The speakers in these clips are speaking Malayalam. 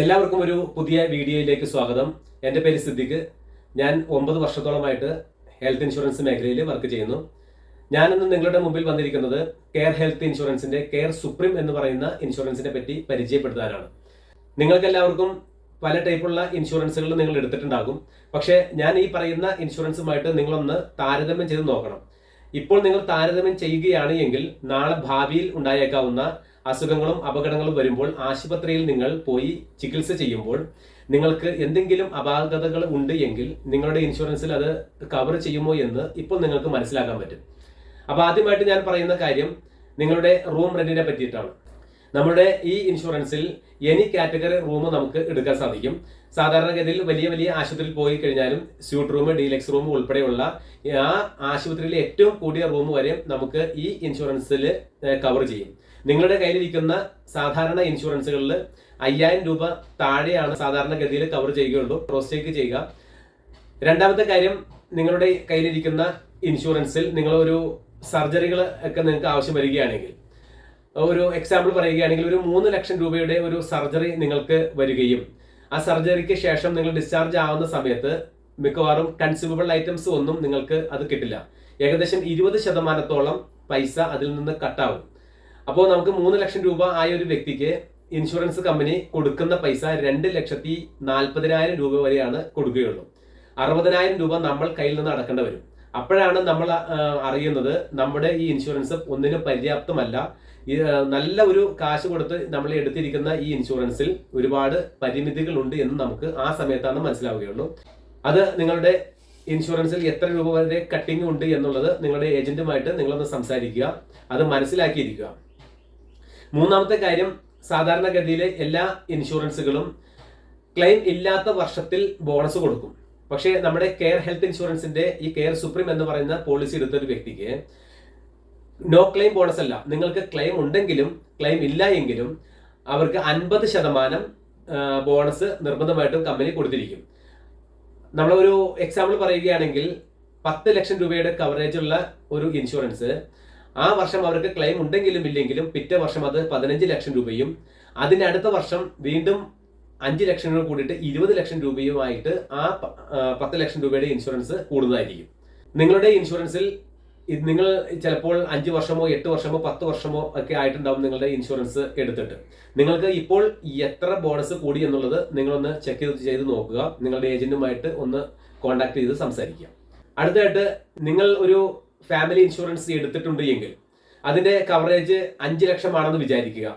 എല്ലാവർക്കും ഒരു പുതിയ വീഡിയോയിലേക്ക് സ്വാഗതം. എന്റെ പേര് സിദ്ദിഖ്. ഞാൻ ഒമ്പത് വർഷത്തോളമായിട്ട് ഹെൽത്ത് ഇൻഷുറൻസ് മേഖലയിൽ വർക്ക് ചെയ്യുന്നു. ഞാനിന്ന് നിങ്ങളുടെ മുമ്പിൽ വന്നിരിക്കുന്നത് കെയർ ഹെൽത്ത് ഇൻഷുറൻസിന്റെ കെയർ സുപ്രീം എന്ന് പറയുന്ന ഇൻഷുറൻസിനെ പറ്റി പരിചയപ്പെടുത്താനാണ്. നിങ്ങൾക്കെല്ലാവർക്കും പല ടൈപ്പുള്ള ഇൻഷുറൻസുകൾ നിങ്ങൾ എടുത്തിട്ടുണ്ടാകും. പക്ഷേ ഞാൻ ഈ പറയുന്ന ഇൻഷുറൻസുമായിട്ട് നിങ്ങളൊന്ന് താരതമ്യം ചെയ്ത് നോക്കണം. ഇപ്പോൾ നിങ്ങൾ താരതമ്യം ചെയ്യുകയാണ് എങ്കിൽ നാളെ ഭാവിയിൽ ഉണ്ടായേക്കാവുന്ന അസുഖങ്ങളും അപകടങ്ങളും വരുമ്പോൾ ആശുപത്രിയിൽ നിങ്ങൾ പോയി ചികിത്സ ചെയ്യുമ്പോൾ നിങ്ങൾക്ക് എന്തെങ്കിലും അപാകതകൾ ഉണ്ട് എങ്കിൽ നിങ്ങളുടെ ഇൻഷുറൻസിൽ അത് കവർ ചെയ്യുമോ എന്ന് ഇപ്പോൾ നിങ്ങൾക്ക് മനസ്സിലാക്കാൻ പറ്റും. അപ്പോൾ ആദ്യമായിട്ട് ഞാൻ പറയുന്ന കാര്യം നിങ്ങളുടെ റൂം റെന്റിനെ പറ്റിയിട്ടാണ്. നമ്മുടെ ഈ ഇൻഷുറൻസിൽ എനി കാറ്റഗറി റൂം നമുക്ക് എടുക്കാൻ സാധിക്കും. സാധാരണഗതിയിൽ വലിയ വലിയ ആശുപത്രിയിൽ പോയി കഴിഞ്ഞാലും സ്യൂട്ട് റൂം ഡീലക്സ് റൂം ഉൾപ്പെടെയുള്ള ആ ആശുപത്രിയിലെ ഏറ്റവും കൂടിയ റൂം വരെ നമുക്ക് ഈ ഇൻഷുറൻസിൽ കവർ ചെയ്യും. നിങ്ങളുടെ കയ്യിലിരിക്കുന്ന സാധാരണ ഇൻഷുറൻസുകളിൽ അയ്യായിരം രൂപ താഴെയാണ് സാധാരണഗതിയിൽ കവർ ചെയ്യുകയുള്ളൂ. ക്രോസ് ചെക്ക് ചെയ്യുക. രണ്ടാമത്തെ കാര്യം നിങ്ങളുടെ കയ്യിലിരിക്കുന്ന ഇൻഷുറൻസിൽ നിങ്ങളൊരു സർജറികൾ ഒക്കെ നിങ്ങൾക്ക് ആവശ്യം വരികയാണെങ്കിൽ ഒരു എക്സാമ്പിൾ പറയുകയാണെങ്കിൽ ഒരു മൂന്ന് ലക്ഷം രൂപയുടെ ഒരു സർജറി നിങ്ങൾക്ക് വരികയും ആ സർജറിക്ക് ശേഷം നിങ്ങൾ ഡിസ്ചാർജ് ആവുന്ന സമയത്ത് മിക്കവാറും കൺസ്യൂമബിൾ ഐറ്റംസ് ഒന്നും നിങ്ങൾക്ക് അത് കിട്ടില്ല. ഏകദേശം ഇരുപത് ശതമാനത്തോളം പൈസ അതിൽ നിന്ന് കട്ടാവും അപ്പോൾ നമുക്ക് മൂന്ന് ലക്ഷം രൂപ ആയ ഒരു വ്യക്തിക്ക് ഇൻഷുറൻസ് കമ്പനി കൊടുക്കുന്ന പൈസ രണ്ട് ലക്ഷത്തി നാൽപ്പതിനായിരം രൂപ വരെയാണ് കൊടുക്കുകയുള്ളൂ. അറുപതിനായിരം രൂപ നമ്മൾ കയ്യിൽ നിന്ന് അടക്കേണ്ടി വരും. അപ്പോഴാണ് നമ്മൾ അറിയുന്നത് നമ്മുടെ ഈ ഇൻഷുറൻസ് ഒന്നിനും പര്യാപ്തമല്ല. നല്ല ഒരു കാശ് കൊടുത്ത് നമ്മൾ എടുത്തിരിക്കുന്ന ഈ ഇൻഷുറൻസിൽ ഒരുപാട് പരിമിതികളുണ്ട് എന്ന് നമുക്ക് ആ സമയത്താണ് മനസ്സിലാവുകയുള്ളൂ. അത് നിങ്ങളുടെ ഇൻഷുറൻസിൽ എത്ര രൂപ വരെ കട്ടിങ് ഉണ്ട് എന്നുള്ളത് നിങ്ങളുടെ ഏജന്റുമായിട്ട് നിങ്ങളൊന്ന് സംസാരിക്കുക. അത് മനസ്സിലാക്കിയിരിക്കുക. മൂന്നാമത്തെ കാര്യം സാധാരണഗതിയിൽ എല്ലാ ഇൻഷുറൻസുകളും ക്ലെയിം ഇല്ലാത്ത വർഷത്തിൽ ബോണസ് കൊടുക്കും. പക്ഷേ നമ്മുടെ കെയർ ഹെൽത്ത് ഇൻഷുറൻസിന്റെ ഈ കെയർ സുപ്രീം എന്ന് പറയുന്ന പോളിസി എടുത്ത ഒരു വ്യക്തിക്ക് നോ ക്ലെയിം ബോണസ് അല്ല. നിങ്ങൾക്ക് ക്ലെയിം ഉണ്ടെങ്കിലും ക്ലെയിം ഇല്ല എങ്കിലും അവർക്ക് അൻപത് ശതമാനം ബോണസ് നിർബന്ധമായിട്ടും കമ്പനി കൊടുത്തിരിക്കും. നമ്മളൊരു എക്സാമ്പിൾ പറയുകയാണെങ്കിൽ പത്ത് ലക്ഷം രൂപയുടെ കവറേജുള്ള ഒരു ഇൻഷുറൻസ് ആ വർഷം അവർക്ക് ക്ലെയിം ഉണ്ടെങ്കിലും ഇല്ലെങ്കിലും പിറ്റേ വർഷം അത് പതിനഞ്ച് ലക്ഷം രൂപയും അതിന്റെ അടുത്ത വർഷം വീണ്ടും അഞ്ച് ലക്ഷം രൂപ കൂടിയിട്ട് ഇരുപത് ലക്ഷം രൂപയുമായിട്ട് ആ പത്ത് ലക്ഷം രൂപയുടെ ഇൻഷുറൻസ് കൂടുന്നതായിരിക്കും. നിങ്ങളുടെ ഇൻഷുറൻസിൽ നിങ്ങൾ ചിലപ്പോൾ അഞ്ച് വർഷമോ എട്ട് വർഷമോ പത്ത് വർഷമോ ഒക്കെ ആയിട്ടുണ്ടാവും നിങ്ങളുടെ ഇൻഷുറൻസ് എടുത്തിട്ട്. നിങ്ങൾക്ക് ഇപ്പോൾ എത്ര ബോണസ് കൂടി എന്നുള്ളത് നിങ്ങളൊന്ന് ചെക്ക് ചെയ്ത് നോക്കുക. നിങ്ങളുടെ ഏജന്റുമായിട്ട് ഒന്ന് കോൺടാക്ട് ചെയ്ത് സംസാരിക്കുക. അടുത്തതായിട്ട് നിങ്ങൾ ഒരു ഫാമിലി ഇൻഷുറൻസ് എടുത്തിട്ടുണ്ട് എങ്കിൽ അതിന്റെ കവറേജ് അഞ്ച് ലക്ഷമാണെന്ന് വിചാരിക്കുക.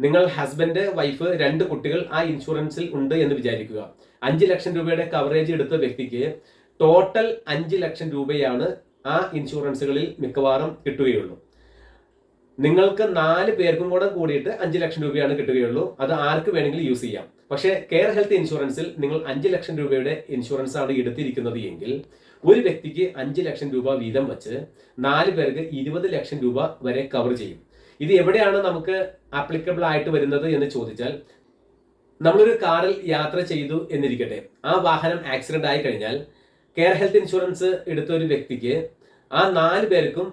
നിങ്ങൾ ഹസ്ബൻഡ് വൈഫ് രണ്ട് കുട്ടികൾ ആ ഇൻഷുറൻസിൽ ഉണ്ട് എന്ന് വിചാരിക്കുക. അഞ്ച് ലക്ഷം രൂപയുടെ കവറേജ് എടുത്ത വ്യക്തിക്ക് ടോട്ടൽ അഞ്ച് ലക്ഷം രൂപയാണ് ആ ഇൻഷുറൻസുകളിൽ മിക്കവാറും കിട്ടുകയുള്ളൂ. നിങ്ങൾക്ക് നാല് പേർക്കും കൂടെ കൂടിയിട്ട് അഞ്ച് ലക്ഷം രൂപയാണ് കിട്ടുകയുള്ളൂ. അത് ആർക്ക് വേണമെങ്കിലും യൂസ് ചെയ്യാം. പക്ഷേ കെയർ ഹെൽത്ത് ഇൻഷുറൻസിൽ നിങ്ങൾ അഞ്ച് ലക്ഷം രൂപയുടെ ഇൻഷുറൻസ് ആണ് എടുത്തിരിക്കുന്നത് എങ്കിൽ ഒരു വ്യക്തിക്ക് അഞ്ച് ലക്ഷം രൂപ വീതം വെച്ച് നാല് പേർക്ക് ഇരുപത് ലക്ഷം രൂപ വരെ കവർ ചെയ്യും. ഇത് എവിടെയാണ് നമുക്ക് ആപ്ലിക്കബിൾ ആയിട്ട് വരുന്നത് എന്ന് ചോദിച്ചാൽ നമ്മളൊരു കാറിൽ യാത്ര ചെയ്തു എന്നിരിക്കട്ടെ. ആ വാഹനം ആക്സിഡന്റ് ആയി കഴിഞ്ഞാൽ കെയർ ഹെൽത്ത് ഇൻഷുറൻസ് എടുത്ത ഒരു വ്യക്തിക്ക് ആ നാല് പേർക്കും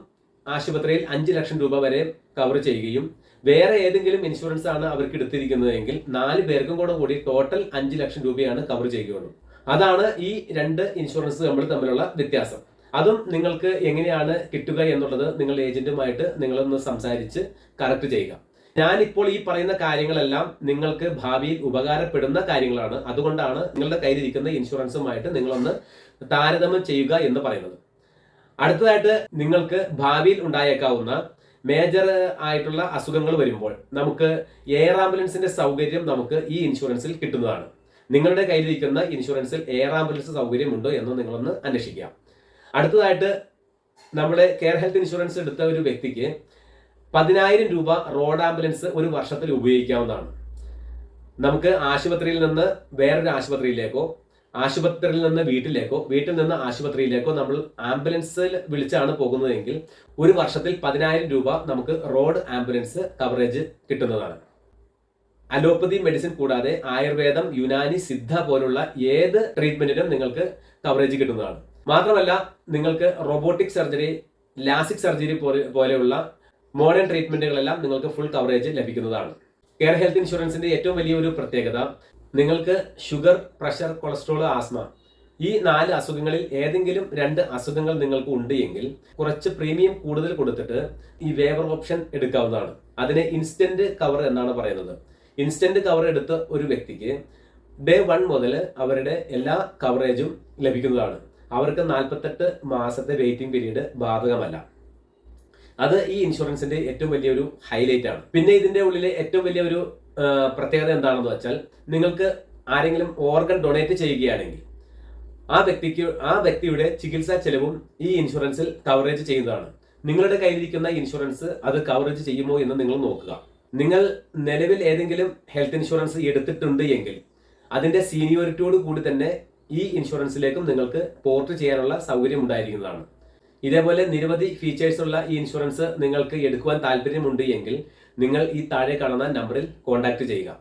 ആശുപത്രിയിൽ അഞ്ച് ലക്ഷം രൂപ വരെ കവർ ചെയ്യുകയും വേറെ ഏതെങ്കിലും ഇൻഷുറൻസ് ആണ് അവർക്ക് എടുത്തിരിക്കുന്നതെങ്കിൽ നാല് പേർക്കും കൂടെ കൂടി ടോട്ടൽ അഞ്ച് ലക്ഷം രൂപയാണ് കവർ ചെയ്യുകയുള്ളൂ. അതാണ് ഈ രണ്ട് ഇൻഷുറൻസ് നമ്മൾ തമ്മിലുള്ള വ്യത്യാസം. അതും നിങ്ങൾക്ക് എങ്ങനെയാണ് കിട്ടുക എന്നുള്ളത് നിങ്ങൾ ഏജന്റുമായിട്ട് നിങ്ങളൊന്ന് സംസാരിച്ച് കറക്റ്റ് ചെയ്യുക. ഞാനിപ്പോൾ ഈ പറയുന്ന കാര്യങ്ങളെല്ലാം നിങ്ങൾക്ക് ഭാവിയിൽ ഉപകാരപ്പെടുന്ന കാര്യങ്ങളാണ്. അതുകൊണ്ടാണ് നിങ്ങളുടെ കയ്യിലിരിക്കുന്ന ഇൻഷുറൻസുമായിട്ട് നിങ്ങളൊന്ന് താരതമ്യം ചെയ്യുക എന്ന് പറയുന്നത്. അടുത്തതായിട്ട് നിങ്ങൾക്ക് ഭാവിയിൽ ഉണ്ടായേക്കാവുന്ന മേജർ ആയിട്ടുള്ള അസുഖങ്ങൾ വരുമ്പോൾ നമുക്ക് എയർ ആംബുലൻസിന്റെ സൗകര്യം നമുക്ക് ഈ ഇൻഷുറൻസിൽ കിട്ടുന്നതാണ്. നിങ്ങളുടെ കയ്യിലിരിക്കുന്ന ഇൻഷുറൻസിൽ എയർ ആംബുലൻസ് സൗകര്യമുണ്ടോ എന്ന് നിങ്ങളൊന്ന് അന്വേഷിക്കാം അടുത്തതായിട്ട് നമ്മുടെ കെയർ ഹെൽത്ത് ഇൻഷുറൻസ് എടുത്ത ഒരു വ്യക്തിക്ക് പതിനായിരം രൂപ റോഡ് ആംബുലൻസ് ഒരു വർഷത്തിൽ ഉപയോഗിക്കാവുന്നതാണ്. നമുക്ക് ആശുപത്രിയിൽ നിന്ന് വേറൊരു ആശുപത്രിയിലേക്കോ ആശുപത്രിയിൽ നിന്ന് വീട്ടിലേക്കോ വീട്ടിൽ നിന്ന് ആശുപത്രിയിലേക്കോ നമ്മൾ ആംബുലൻസിൽ വിളിച്ചാണ് പോകുന്നതെങ്കിൽ ഒരു വർഷത്തിൽ പതിനായിരം രൂപ നമുക്ക് റോഡ് ആംബുലൻസ് കവറേജ് കിട്ടുന്നതാണ്. അലോപ്പതി മെഡിസിൻ കൂടാതെ ആയുർവേദം യുനാനി സിദ്ധ പോലുള്ള ഏത് ട്രീറ്റ്മെന്റിനും നിങ്ങൾക്ക് കവറേജ് കിട്ടുന്നതാണ്. മാത്രമല്ല നിങ്ങൾക്ക് റോബോട്ടിക് സർജറി ലാസിക് സർജറി പോലെയുള്ള മോഡേൺ ട്രീറ്റ്മെന്റുകളെല്ലാം നിങ്ങൾക്ക് ഫുൾ കവറേജ് ലഭിക്കുന്നതാണ്. കെയർ ഹെൽത്ത് ഇൻഷുറൻസിന്റെ ഏറ്റവും വലിയ ഒരു പ്രത്യേകത നിങ്ങൾക്ക് ഷുഗർ പ്രഷർ കൊളസ്ട്രോൾ ആസ്മ ഈ നാല് അസുഖങ്ങളിൽ ഏതെങ്കിലും രണ്ട് അസുഖങ്ങൾ നിങ്ങൾക്ക് ഉണ്ട് എങ്കിൽ കുറച്ച് പ്രീമിയം കൂടുതൽ കൊടുത്തിട്ട് ഈ വേവർ ഓപ്ഷൻ എടുക്കാവുന്നതാണ്. അതിനെ ഇൻസ്റ്റന്റ് കവർ എന്നാണ് പറയുന്നത്. ഇൻസ്റ്റന്റ് കവർ എടുത്ത ഒരു വ്യക്തിക്ക് ഡേ വൺ മുതൽ അവരുടെ എല്ലാ കവറേജും ലഭിക്കുന്നതാണ്. അവർക്ക് നാൽപ്പത്തെട്ട് മാസത്തെ വെയിറ്റിംഗ് പീരീഡ് ബാധകമല്ല. അത് ഈ ഇൻഷുറൻസിന്റെ ഏറ്റവും വലിയൊരു ഹൈലൈറ്റ് ആണ്. പിന്നെ ഇതിന്റെ ഉള്ളിലെ ഏറ്റവും വലിയ ഒരു പ്രത്യേകത എന്താണെന്ന് വെച്ചാൽ നിങ്ങൾക്ക് ആരെങ്കിലും ഓർഗൻ ഡൊണേറ്റ് ചെയ്യുകയാണെങ്കിൽ ആ വ്യക്തിക്ക് ആ വ്യക്തിയുടെ ചികിത്സാ ചെലവും ഈ ഇൻഷുറൻസിൽ കവറേജ് ചെയ്യുന്നതാണ്. നിങ്ങളുടെ കയ്യിലിരിക്കുന്ന ഇൻഷുറൻസ് അത് കവറേജ് ചെയ്യുമോ എന്ന് നിങ്ങൾ നോക്കുക. നിങ്ങൾ നിലവിൽ ഏതെങ്കിലും ഹെൽത്ത് ഇൻഷുറൻസ് എടുത്തിട്ടുണ്ട് എങ്കിൽ അതിന്റെ സീനിയോറിറ്റിയോട് കൂടി തന്നെ ഈ ഇൻഷുറൻസിലേക്കും നിങ്ങൾക്ക് പോർട്ട് ചെയ്യാനുള്ള സൗകര്യം ഉണ്ടായിരിക്കുന്നതാണ്. ഇതേപോലെ നിരവധി ഫീച്ചേഴ്സ് ഉള്ള ഈ ഇൻഷുറൻസ് നിങ്ങൾക്ക് എടുക്കുവാൻ താല്പര്യമുണ്ട് എങ്കിൽ നിങ്ങൾ ഈ താഴെ കാണുന്ന നമ്പറിൽ കോൺടാക്ട് ചെയ്യുക.